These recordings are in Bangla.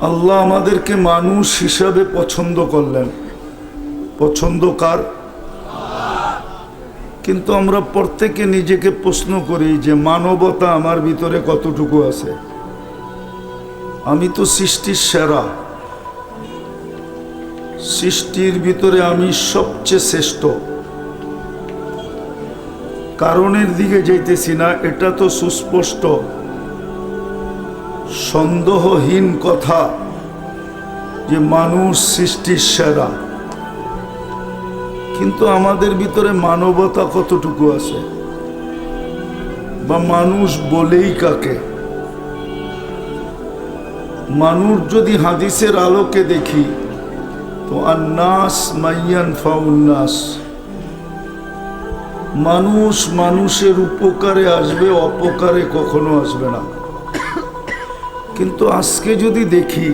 আল্লাহ আমাদেরকে মানুষ হিসাবে পছন্দ করলেন। পছন্দ কার? কিন্তু আমরা প্রত্যেকে নিজেকে প্রশ্ন করি যে মানবতা আমার ভিতরে কতটুকু আছে? আমি তো সৃষ্টির সেরা। সৃষ্টির ভিতরে আমি সবচেয়ে শ্রেষ্ঠ। কারণের দিকে যাইতেছি না, এটা তো সুস্পষ্ট। সন্দেহহীন কথা যে মানুষ সৃষ্টির সেরা। কিন্তু আমাদের ভিতরে মানবতা কতটুকু আছে? বা মানুষ বলেই কাকে? মানুষ যদি হাদিসের আলোকে দেখি, তো আন্নাস মাইয়ান ফাউন্নাস। মানুষ মানুষের উপকারে আসবে, অপকারে কখনো আসবে না। কিন্তু আজকে যদি দেখি,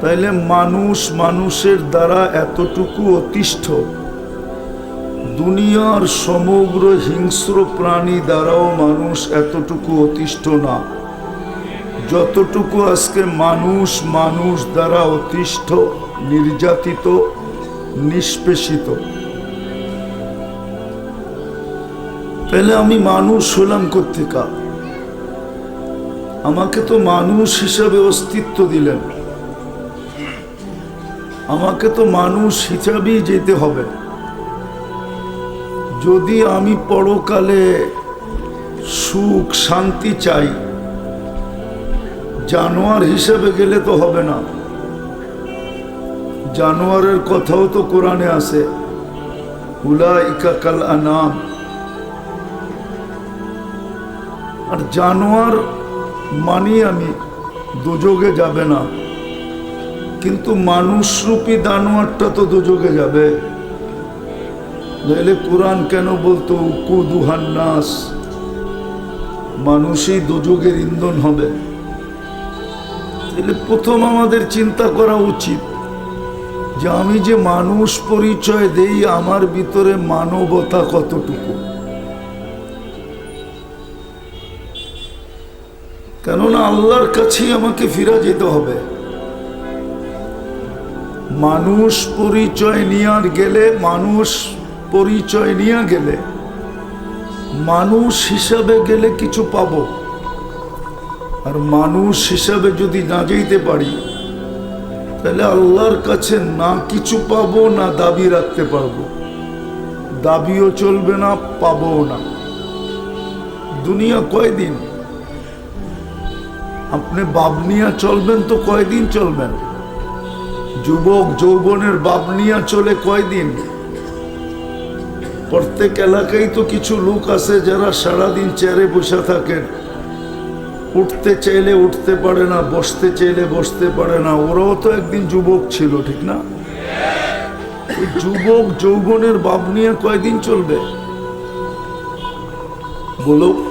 তাইলে মানুষ মানুষের দ্বারা এতটুকু অতিষ্ঠ। দুনিয়ার সমগ্র হিংস্র প্রাণী দ্বারাও মানুষ এতটুকু অতিষ্ঠ না। যতটুকু আজকে মানুষ মানুষ দ্বারা অতিষ্ঠ, নির্যাতিত, নিষ্পেষিত। তাহলে আমি মানুষ হলাম কোথেকা আমাকে তো মানুষ হিসাবে অস্তিত্ব দিলেন। আমাকে তো মানুষ হিসাবেই যেতে হবে। যদি আমি পরকালে সুখ, শান্তি চাই, জানোয়ার হিসেবে গেলে তো হবে না। জানোয়ারের কথাও তো কোরআনে আছে উলা ইকাকাল আনাম। আর জানোয়ার মানি আমি, দুযোগে যাবে না। কিন্তু মানুষরূপী দানোয়ারটা তো দুযোগে যাবে। নইলে কোরআন কেন বলতো কুদুহান নাস? মানুষই দুযোগের ইন্ধন হবে। তাহলে প্রথম আমাদের চিন্তা করা উচিত যে আমি যে মানুষ পরিচয় দেই, আমার ভিতরে মানবতা কতটুকু? কেননা আল্লাহর কাছেই আমাকে ফিরা যেতে হবে। মানুষ পরিচয় নিয়ে গেলে, মানুষ পরিচয় নিয়ে গেলে, মানুষ হিসাবে গেলে কিছু পাব। আর মানুষ হিসাবে যদি না যেতে পারি, তাহলে আল্লাহর কাছে না কিছু পাবো, না দাবি রাখতে পারব। দাবিও চলবে না পাবো না। দুনিয়া কয়দিন? আপনি বাবনিয়া চলবেন তো কয়দিন চলবেন? যুবক যৌবনের বাবনিয়া চলে কয়দিন? প্রত্যেক এলাকায় তো কিছু লোক আছে যারা সারাদিন চেয়ারে বসে থাকেন। উঠতে চাইলে উঠতে পারে না, বসতে চাইলে বসতে পারে না। ওরাও তো একদিন যুবক ছিল, ঠিক না? যুবক যৌবনের বাবনিয়া কয়দিন চলবে? বলো।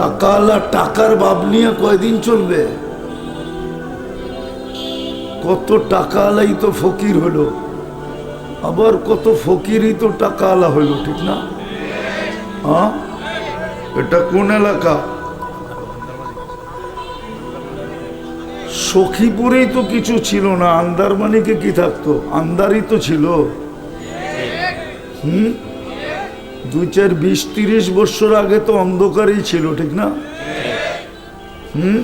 টাকাওয়ালা টাকার ভাব নিয়ে কয়দিন চলবে? কত টাকাওয়ালাই তো ফকির হলো, আবার কত ফকিরই তো টাকাওয়ালা হইল ঠিক না? হ্যাঁ এটা কোন এলাকা? সখীপুরেই তো কিছু ছিল না, আন্দারমানিকে কি থাকতো? আন্দারই তো ছিল। হুম? দুই চার বিশ তিরিশ বছর আগে তো অন্ধকারই ছিল, ঠিক না? হুম?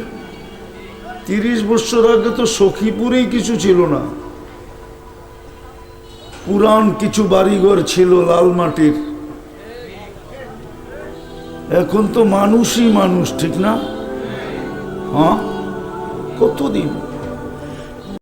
তিরিশ বছর আগে তো সখীপুরেই কিছু ছিল না। পুরান কিছু বাড়িঘর ছিল লাল মাটির। এখন তো মানুষই মানুষ, ঠিক না? হ্যাঁ? কতদিন?